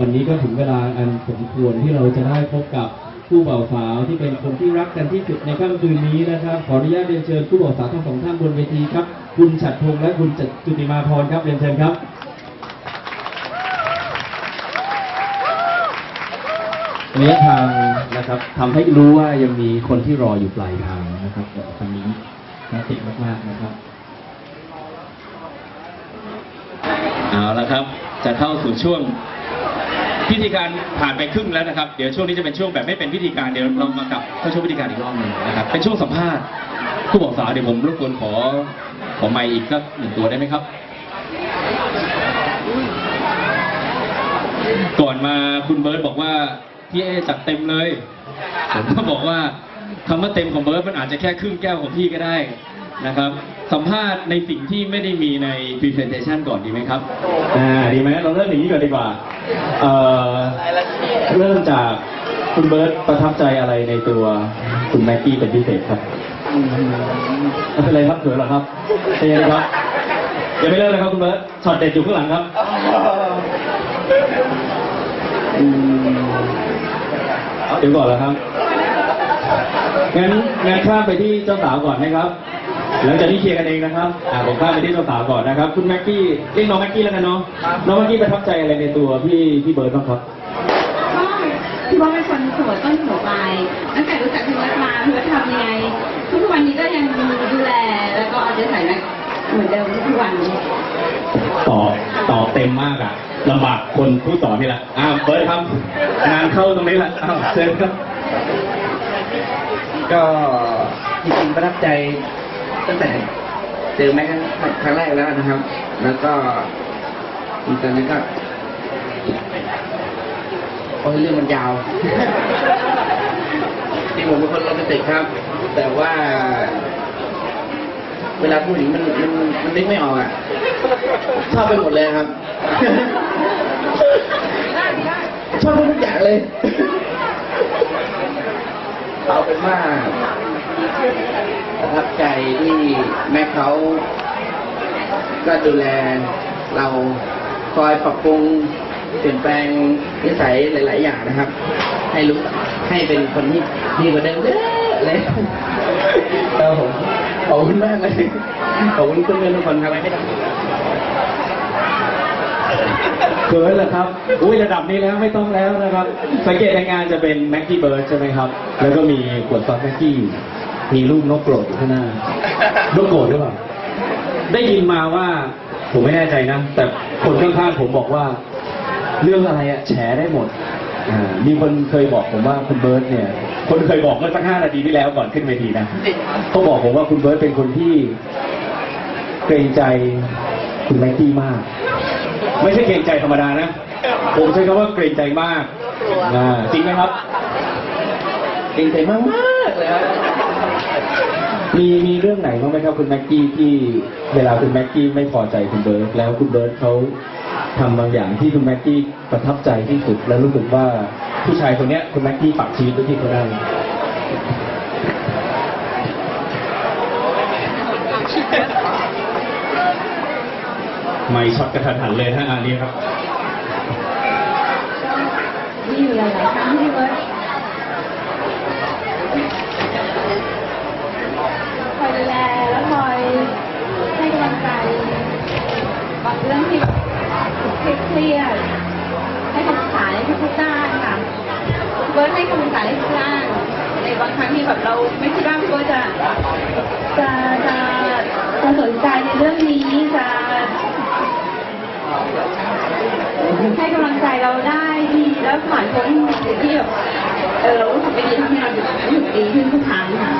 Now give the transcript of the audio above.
วันนี้ก็ถึงเวลาอันสมควรที่เราจะได้พบกับคู่บ่าวสาวที่เป็นคนที่รักกันที่สุดในค่ำคืนนี้นะครับ ขออนุญาตเรียนเชิญคู่บ่าวสาวทั้งสองท่านบนเวทีครับ คุณฉัดพงษ์และคุณจุติมาพรครับเรียนเชิญครับระยะทางนะครับทำให้รู้ว่ายังมีคนที่รออยู่ปลายทางนะครับคำนี้น่าติดมากๆนะครับเอาละครับ จะเข้าสู่ช่วง พิธีการผ่านไปครึ่งแล้วนะครับ เดี๋ยวช่วงนี้จะเป็นช่วงแบบไม่เป็นพิธีการเดี๋ยวเรามากับเข้าช่วงพิธีการอีกรอบหนึ่งนะครับเป็นช่วงสัมภาษณ์ผู้บอกสาวเดี๋ยวผมรบกวนขอขอไมค์อีกสักหนึ่งตัวได้ไหมครับ ก่อนมาคุณเบิร์ตบอกว่าพี่เอจัดเต็มเลยผมก็บอกว่าคำว่าเต็มของเบิร์ตมันอาจจะแค่ครึ่งแก้วของพี่ก็ได้นะครับ สัมภาษณ์ในสิ่งที่ไม่ได้มีใน presentation ก่อนดีไหมครับอ่าดีไหมเราเริ่มอย่างนี้ก่อนดีกว่า เอ่อเริ่มจากคุณเบิร์ตประทับใจอะไรในตัวคุณแม็กกี้เป็นพิเศษครับไม่เป็นไรครับเถือหรอครับเชิญครับอย่าไปเริ่มเลยครับคุณเบิร์ตช็อตเด็ดอยู่ข้างหลังครับเดี๋ยวก่อนแล้วครับงั้นงั้นข้ามไปที่เจ้าสาวก่อนนะครับ หลังจากที่เคลียร์กันเองนะครับอ่าผมข้ามไปที่เจ้าสาวก่อนนะครับ คุณแม็กกี้เรียกน้องแม็กกี้แล้วกันเนาะน้องแม็กกี้ประทับใจอะไรในตัวพี่พี่เบิร์ดบ้างครับก็พี่ว่าเป็นคนสวยต้นหัวปลายตั้งแต่รู้จักพี่วัดมาพี่วัดทำยังไงทุกวันนี้ก็ยังดูแลแล้วก็เอาใจใส่แม็กเหมือนเดิมทุกวันตอบตอบเต็มมากอะลำบากคนผู้สอนนี่แหละอ้าวเบิร์ดครับงานเข้าตรงนี้แหละอ้าวเชิญครับก็จริงๆประทับใจ ตั้งแต่เจอแม็กซ์ครั้งแรกแล้วนะครับ แล้วก็ตอนนั้นก็โอ้ยเรื่องมันยาวจริงผมเป็นคนโรแมนติกครับ แต่ว่า เวลาพูดอย่างมันมันมันนึกไม่ออกอะชอบไปหมดเลยครับชอบทุกอย่างเลย เอาเป็นว่าประทับใจที่แม่เขาก็ดูแลเราคอยปรับปรุงเปลี่ยนแปลงนิสัยหลาย ๆ อย่างนะครับ ให้รู้ให้เป็นคนที่ดีกว่าเดิมเยอะเลยครับผมขอบคุณมากเลยขอบคุณเพื่อนๆทุกคนครับ เบิร์ดเหรอครับ อุ้ยระดับนี้แล้วไม่ต้องแล้วนะครับ สังเกตในงานจะเป็นแม็กกี้เบิร์ดใช่ไหมครับ แล้วก็มีขวดซอสแม็กกี้อยู่มีรูปนกโกรธอยู่ข้างหน้านกโกรธหรือเปล่า ได้ยินมาว่าผมไม่แน่ใจนะ แต่คนข้างๆผมบอกว่า เรื่องอะไรอะแฉได้หมดอ่ามีคนเคยบอกผมว่าคุณเบิร์ตเนี่ย คนเคยบอกเมื่อสักห้านาทีที่แล้วก่อนขึ้นเวทีนะเขาบอกผมว่าคุณเบิร์ตเป็นคนที่เกรงใจคุณแม็กกี้มาก ไม่ใช่เกรงใจธรรมดานะ ผมใช้คำว่าเกรงใจมากอ่าจริงไหมครับดีใจมากมากๆเลยครับมีมีเรื่องไหนบ้างไหมครับคุณแม็กกี้ที่เวลาคุณแม็กกี้ไม่พอใจคุณเบิร์ตแล้วคุณเบิร์ตเขาทำบางอย่างที่คุณแม็กกี้ประทับใจที่สุด แล้วรู้สึกว่าผู้ชายคนเนี้ยคุณแม็กกี้ปักชีวิตไว้ที่เขาได้ ไม่ช็อตกระทันหันเลยฮะอันนี้ครับมีอยู่หลายๆครั้งที่เบิร์ตคอยดูแลแล้วคอยให้กำลังใจบางเรื่องที่เครียดให้คำปรึกษาในทุกๆด้านค่ะเบิร์ตให้คำปรึกษาในทุกด้านในบางครั้งที่แบบเราไม่คิดว่าพี่เบิร์ตจะจะสนใจในเรื่องนี้จะ ให้กำลังใจเราได้ดีแล้วผ่านพ้นที่แบบเออเรารู้สึกไปดีทำให้เราหยุดหยุดดีขึ้นทุกครั้งค่ะ